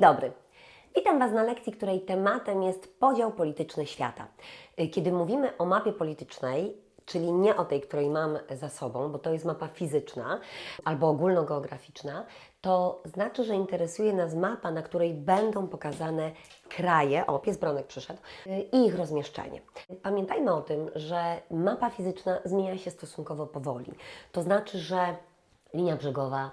dobry. Witam Was na lekcji, której tematem jest podział polityczny świata. Y, Kiedy mówimy o mapie politycznej, czyli nie o tej, której mam za sobą, bo to jest mapa fizyczna albo ogólnogeograficzna, to znaczy, że interesuje nas mapa, na której będą pokazane kraje, o, pies Bronek przyszedł, y, i ich rozmieszczenie. Pamiętajmy o tym, że mapa fizyczna zmienia się stosunkowo powoli. To znaczy, że linia brzegowa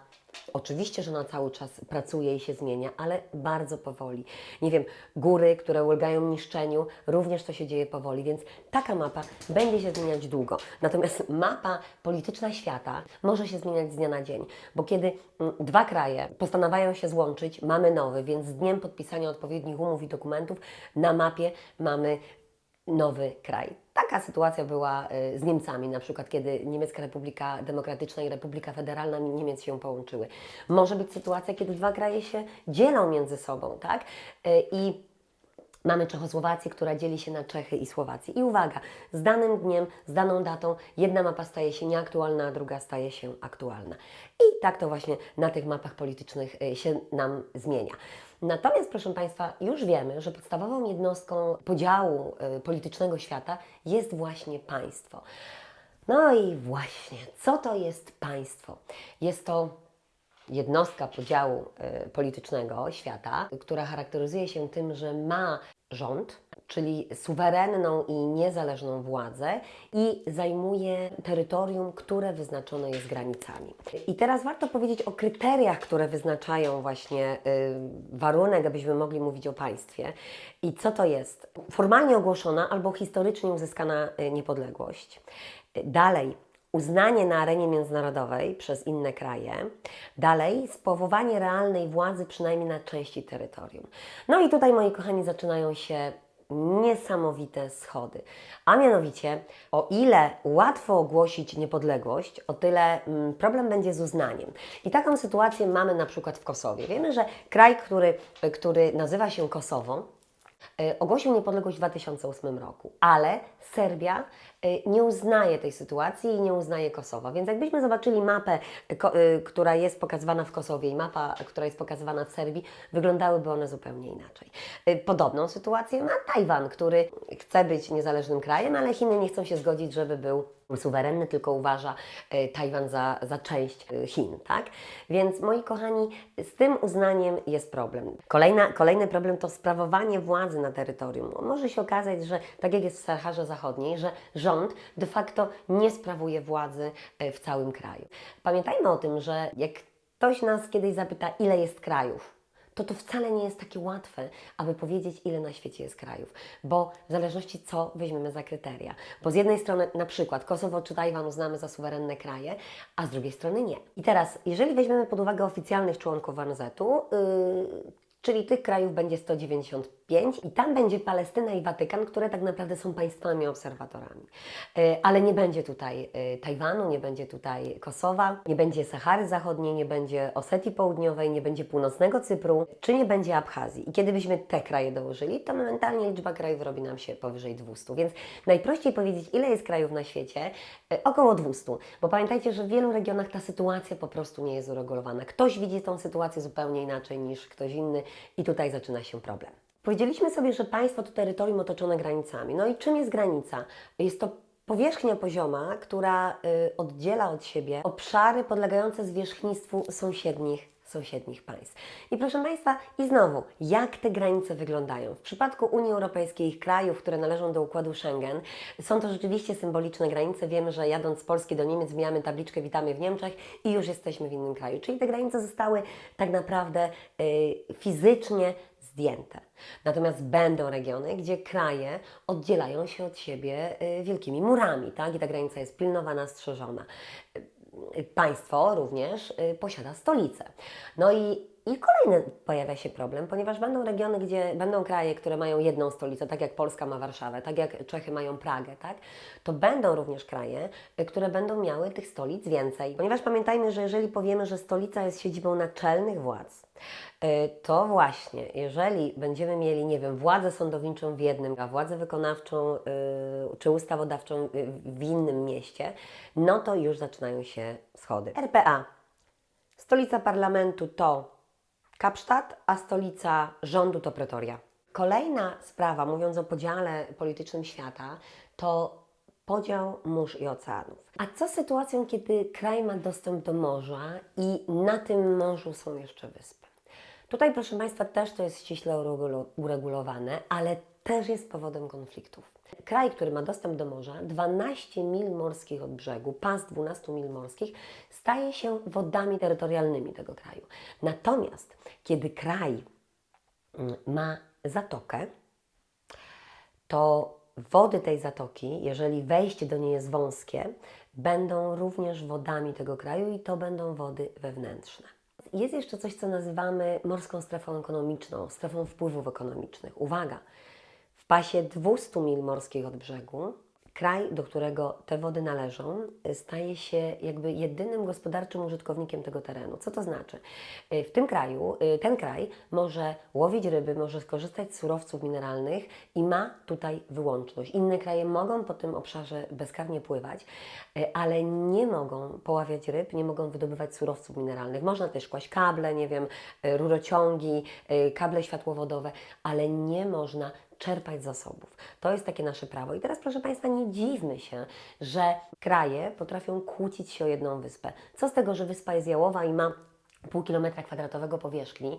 Oczywiście, że ona cały czas pracuje i się zmienia, ale bardzo powoli. Nie wiem, góry, które ulegają niszczeniu, również to się dzieje powoli, więc taka mapa będzie się zmieniać długo. Natomiast mapa polityczna świata może się zmieniać z dnia na dzień, bo kiedy mm, dwa kraje postanawiają się złączyć, mamy nowy, więc z dniem podpisania odpowiednich umów i dokumentów na mapie mamy nowy kraj. Taka sytuacja była y, z Niemcami, na przykład, kiedy Niemiecka Republika Demokratyczna i Republika Federalna Niemiec się połączyły. Może być sytuacja, kiedy dwa kraje się dzielą między sobą, tak? Y, I Mamy Czechosłowację, która dzieli się na Czechy i Słowację. I uwaga, z danym dniem, z daną datą, jedna mapa staje się nieaktualna, a druga staje się aktualna. I tak to właśnie na tych mapach politycznych y, się nam zmienia. Natomiast, proszę Państwa, już wiemy, że podstawową jednostką podziału y, politycznego świata jest właśnie państwo. No i właśnie, co to jest państwo? Jest to jednostka podziału y, politycznego świata, która charakteryzuje się tym, że ma rząd, czyli suwerenną i niezależną władzę i zajmuje terytorium, które wyznaczone jest granicami. I teraz warto powiedzieć o kryteriach, które wyznaczają właśnie y, warunek, abyśmy mogli mówić o państwie. I co to jest? Formalnie ogłoszona albo historycznie uzyskana y, niepodległość. Dalej, uznanie na arenie międzynarodowej przez inne kraje. Dalej, sprawowanie realnej władzy przynajmniej na części terytorium. No i tutaj, moi kochani, zaczynają się niesamowite schody. A mianowicie, o ile łatwo ogłosić niepodległość, o tyle mm, problem będzie z uznaniem. I taką sytuację mamy na przykład w Kosowie. Wiemy, że kraj, który, który nazywa się Kosowo, y, ogłosił niepodległość w 2008 roku, ale Serbia y, nie uznaje tej sytuacji i nie uznaje Kosowa. Więc jakbyśmy zobaczyli mapę, y, y, która jest pokazywana w Kosowie i mapa, która jest pokazywana w Serbii, wyglądałyby one zupełnie inaczej. Podobną sytuację ma Tajwan, który chce być niezależnym krajem, ale Chiny nie chcą się zgodzić, żeby był suwerenny, tylko uważa Tajwan za, za część Chin, tak? Więc moi kochani, z tym uznaniem jest problem. Kolejna, kolejny problem to sprawowanie władzy na terytorium. Może się okazać, że tak jak jest w Saharze Zachodniej, że rząd de facto nie sprawuje władzy y, w całym kraju. Pamiętajmy o tym, że jak ktoś nas kiedyś zapyta, ile jest krajów, to to wcale nie jest takie łatwe, aby powiedzieć, ile na świecie jest krajów, bo w zależności co weźmiemy za kryteria. Bo z jednej strony na przykład Kosowo czy Tajwan uznamy za suwerenne kraje, a z drugiej strony nie. I teraz, jeżeli weźmiemy pod uwagę oficjalnych członków ONZ-u, yy, czyli tych krajów będzie 195 i tam będzie Palestyna i Watykan, które tak naprawdę są państwami obserwatorami. Yy, ale nie będzie tutaj yy, Tajwanu, nie będzie tutaj Kosowa, nie będzie Sahary Zachodniej, nie będzie Osetii Południowej, nie będzie północnego Cypru, czy nie będzie Abchazji. I kiedy byśmy te kraje dołożyli, to momentalnie liczba krajów robi nam się powyżej 200. Więc najprościej powiedzieć, ile jest krajów na świecie? Yy, Około 200. Bo pamiętajcie, że w wielu regionach ta sytuacja po prostu nie jest uregulowana. Ktoś widzi tą sytuację zupełnie inaczej niż ktoś inny i tutaj zaczyna się problem. Powiedzieliśmy sobie, że państwo to terytorium otoczone granicami. No i czym jest granica? Jest to powierzchnia pozioma, która y, oddziela od siebie obszary podlegające zwierzchnictwu sąsiednich sąsiednich państw. I proszę Państwa, i znowu, jak te granice wyglądają? W przypadku Unii Europejskiej, ich krajów, które należą do układu Schengen, są to rzeczywiście symboliczne granice. Wiemy, że jadąc z Polski do Niemiec, mijamy tabliczkę Witamy w Niemczech i już jesteśmy w innym kraju. Czyli te granice zostały tak naprawdę y, fizycznie zdjęte. Natomiast będą regiony, gdzie kraje oddzielają się od siebie y, wielkimi murami, tak? I ta granica jest pilnowana, strzeżona. Y, Państwo również y, posiada stolicę. No i, i kolejny pojawia się problem, ponieważ będą regiony, gdzie będą kraje, które mają jedną stolicę, tak jak Polska ma Warszawę, tak jak Czechy mają Pragę, tak? To będą również kraje, które będą miały tych stolic więcej. Ponieważ pamiętajmy, że jeżeli powiemy, że stolica jest siedzibą naczelnych władz, to właśnie, jeżeli będziemy mieli, nie wiem, władzę sądowniczą w jednym, a władzę wykonawczą y, czy ustawodawczą y, w innym mieście, no to już zaczynają się schody. RPA. Stolica parlamentu to Kapsztad, a stolica rządu to Pretoria. Kolejna sprawa, mówiąc o podziale politycznym świata, to podział mórz i oceanów. A co z sytuacją, kiedy kraj ma dostęp do morza i na tym morzu są jeszcze wyspy? Tutaj, proszę Państwa, też to jest ściśle uregulowane, ale też jest powodem konfliktów. Kraj, który ma dostęp do morza, 12 mil morskich od brzegu, pas 12 mil morskich, staje się wodami terytorialnymi tego kraju. Natomiast, kiedy kraj mm, ma zatokę, to wody tej zatoki, jeżeli wejście do niej jest wąskie, będą również wodami tego kraju i to będą wody wewnętrzne. Jest jeszcze coś, co nazywamy morską strefą ekonomiczną, strefą wpływów ekonomicznych. Uwaga! W pasie 200 mil morskich od brzegu kraj, do którego te wody należą, y, staje się jakby jedynym gospodarczym użytkownikiem tego terenu. Co to znaczy? Y, W tym kraju, y, ten kraj może łowić ryby, może skorzystać z surowców mineralnych i ma tutaj wyłączność. Inne kraje mogą po tym obszarze bezkarnie pływać, ale nie mogą poławiać ryb, nie mogą wydobywać surowców mineralnych. Można też kłaść kable, nie wiem, rurociągi, kable światłowodowe, ale nie można czerpać zasobów. To jest takie nasze prawo. I teraz, proszę Państwa, nie dziwmy się, że kraje potrafią kłócić się o jedną wyspę. Co z tego, że wyspa jest jałowa i ma pół kilometra kwadratowego powierzchni,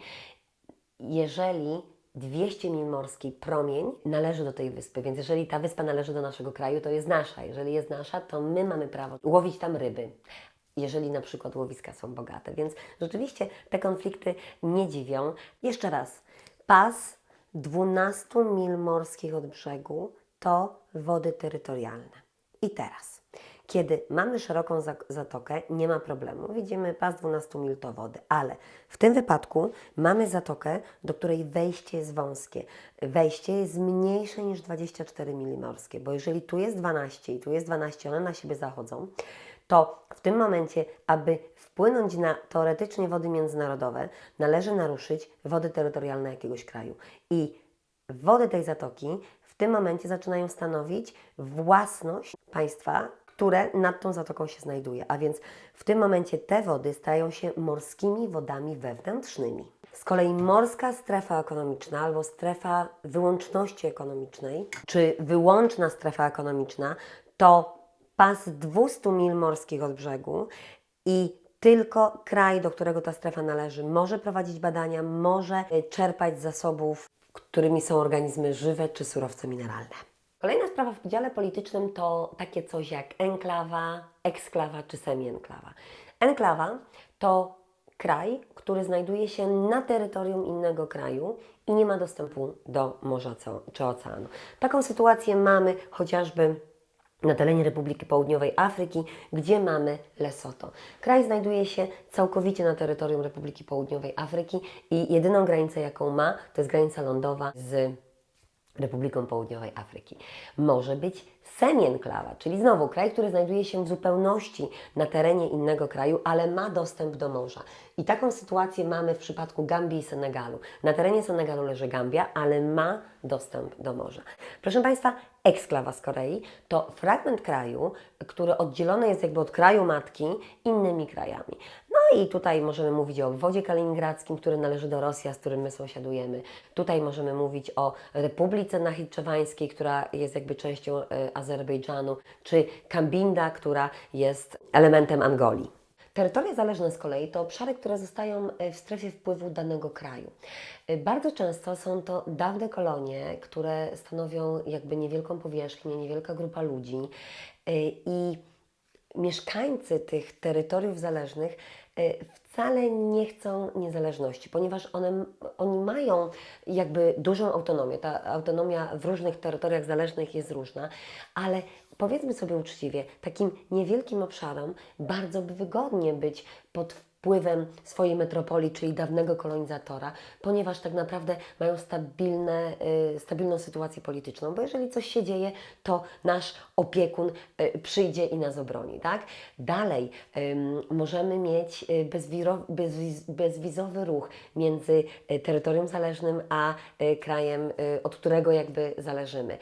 jeżeli 200 mil morski promień należy do tej wyspy, więc jeżeli ta wyspa należy do naszego kraju, to jest nasza. Jeżeli jest nasza, to my mamy prawo łowić tam ryby. Jeżeli na przykład łowiska są bogate. Więc rzeczywiście te konflikty nie dziwią. Jeszcze raz, pas 12 mil morskich od brzegu to wody terytorialne. I teraz, kiedy mamy szeroką za- zatokę, nie ma problemu. Widzimy pas 12 mil to wody, ale w tym wypadku mamy zatokę, do której wejście jest wąskie. Wejście jest mniejsze niż 24 mil morskie, bo jeżeli tu jest 12 i tu jest 12, one na siebie zachodzą, to w tym momencie, aby wpłynąć na teoretycznie wody międzynarodowe, należy naruszyć wody terytorialne jakiegoś kraju. I wody tej zatoki w tym momencie zaczynają stanowić własność państwa, które nad tą zatoką się znajduje. A więc w tym momencie te wody stają się morskimi wodami wewnętrznymi. Z kolei morska strefa ekonomiczna albo strefa wyłączności ekonomicznej, czy wyłączna strefa ekonomiczna, to pas 200 mil morskich od brzegu i tylko kraj, do którego ta strefa należy, może prowadzić badania, może y, czerpać z zasobów, którymi są organizmy żywe czy surowce mineralne. Kolejna sprawa w podziale politycznym to takie coś jak enklawa, eksklawa czy semienklawa. Enklawa to kraj, który znajduje się na terytorium innego kraju i nie ma dostępu do morza czy oceanu. Taką sytuację mamy chociażby na terenie Republiki Południowej Afryki, gdzie mamy Lesoto. Kraj znajduje się całkowicie na terytorium Republiki Południowej Afryki i jedyną granicę, jaką ma, to jest granica lądowa z Republiką Południowej Afryki. Może być semienklawa, czyli znowu kraj, który znajduje się w zupełności na terenie innego kraju, ale ma dostęp do morza. I taką sytuację mamy w przypadku Gambii i Senegalu. Na terenie Senegalu leży Gambia, ale ma dostęp do morza. Proszę Państwa, eksklawa z Korei to fragment kraju, który oddzielony jest jakby od kraju matki innymi krajami. No i tutaj możemy mówić o obwodzie kaliningradzkim, który należy do Rosji, z którym my sąsiadujemy. Tutaj możemy mówić o Republice Nachiczewańskiej, która jest jakby częścią e, Azerbejdżanu, czy Kambinda, która jest elementem Angolii. Terytoria zależne z kolei to obszary, które zostają e, w strefie wpływu danego kraju. E, Bardzo często są to dawne kolonie, które stanowią jakby niewielką powierzchnię, niewielka grupa ludzi i mieszkańcy tych terytoriów zależnych e, wcale nie chcą niezależności, ponieważ one, oni mają jakby dużą autonomię. Ta autonomia w różnych terytoriach zależnych jest różna, ale powiedzmy sobie uczciwie, takim niewielkim obszarom bardzo by wygodnie być pod wpływem swojej metropolii, czyli dawnego kolonizatora, ponieważ tak naprawdę mają stabilne, y, stabilną sytuację polityczną, bo jeżeli coś się dzieje, to nasz opiekun y, przyjdzie i nas obroni, tak? Dalej możemy mieć y, bezwizowy ruch między terytorium zależnym a krajem, od którego jakby zależymy.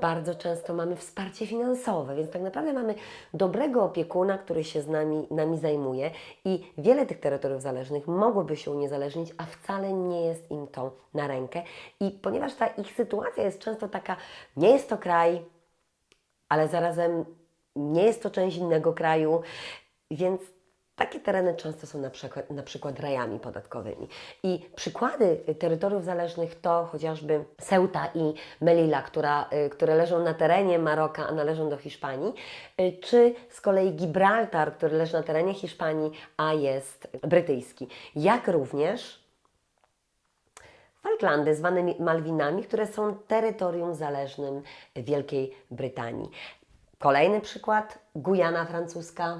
Bardzo często mamy wsparcie finansowe, więc tak naprawdę mamy dobrego opiekuna, który się z nami, nami zajmuje i wiele tych terytoriów zależnych mogłoby się uniezależnić, a wcale nie jest im to na rękę. I ponieważ ta ich sytuacja jest często taka, nie jest to kraj, ale zarazem nie jest to część innego kraju, więc takie tereny często są na przykład, na przykład rajami podatkowymi. I przykłady terytoriów zależnych to chociażby Ceuta i Melilla, która, y, które leżą na terenie Maroka, a należą do Hiszpanii, y, czy z kolei Gibraltar, który leży na terenie Hiszpanii, a jest brytyjski. Jak również Falklandy, zwane mi- Malwinami, które są terytorium zależnym Wielkiej Brytanii. Kolejny przykład, Gujana francuska,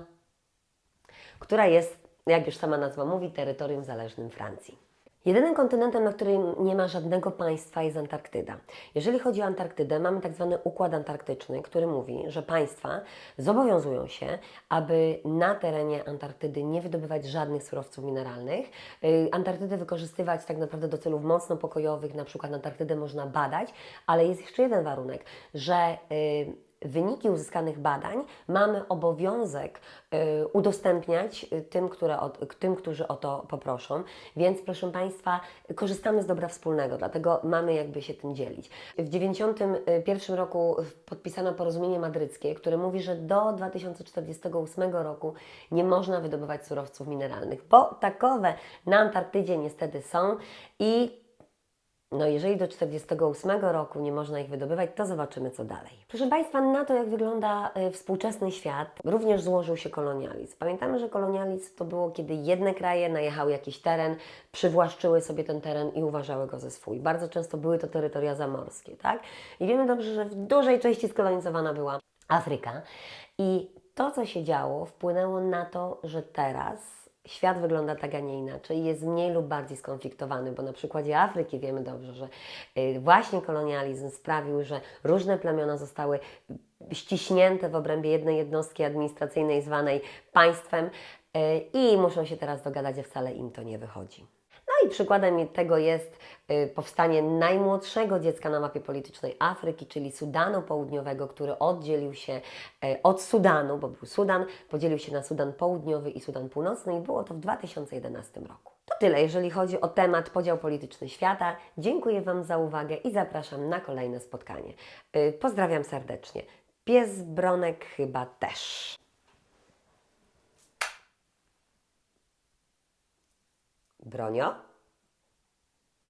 która jest, jak już sama nazwa mówi, terytorium zależnym Francji. Jedynym kontynentem, na którym nie ma żadnego państwa jest Antarktyda. Jeżeli chodzi o Antarktydę, mamy tak zwany układ antarktyczny, który mówi, że państwa zobowiązują się, aby na terenie Antarktydy nie wydobywać żadnych surowców mineralnych. Yy, Antarktydę wykorzystywać tak naprawdę do celów mocno pokojowych, na przykład Antarktydę można badać, ale jest jeszcze jeden warunek, że yy, wyniki uzyskanych badań mamy obowiązek y, udostępniać y, tym, które tym, którzy o to poproszą. Więc proszę Państwa, korzystamy z dobra wspólnego, dlatego mamy jakby się tym dzielić. W 1991 roku podpisano porozumienie madryckie, które mówi, że do 2048 roku nie można wydobywać surowców mineralnych, bo takowe na Antarktydzie niestety są i no jeżeli do 48 roku nie można ich wydobywać, to zobaczymy co dalej. Proszę Państwa, na to jak wygląda y, współczesny świat, również złożył się kolonializm. Pamiętamy, że kolonializm to było, kiedy jedne kraje najechały jakiś teren, przywłaszczyły sobie ten teren i uważały go za swój. Bardzo często były to terytoria zamorskie, tak? I wiemy dobrze, że w dużej części skolonizowana była Afryka. I to, co się działo, wpłynęło na to, że teraz świat wygląda tak, a nie inaczej, jest mniej lub bardziej skonfliktowany, bo na przykładzie Afryki wiemy dobrze, że y, właśnie kolonializm sprawił, że różne plemiona zostały ściśnięte w obrębie jednej jednostki administracyjnej zwanej państwem y, i muszą się teraz dogadać, a wcale im to nie wychodzi. No i przykładem tego jest y, powstanie najmłodszego dziecka na mapie politycznej Afryki, czyli Sudanu Południowego, który oddzielił się y, od Sudanu, bo był Sudan, podzielił się na Sudan Południowy i Sudan Północny i było to w 2011 roku. To tyle, jeżeli chodzi o temat podział polityczny świata. Dziękuję Wam za uwagę i zapraszam na kolejne spotkanie. Y, Pozdrawiam serdecznie. Pies Bronek chyba też. Bronio?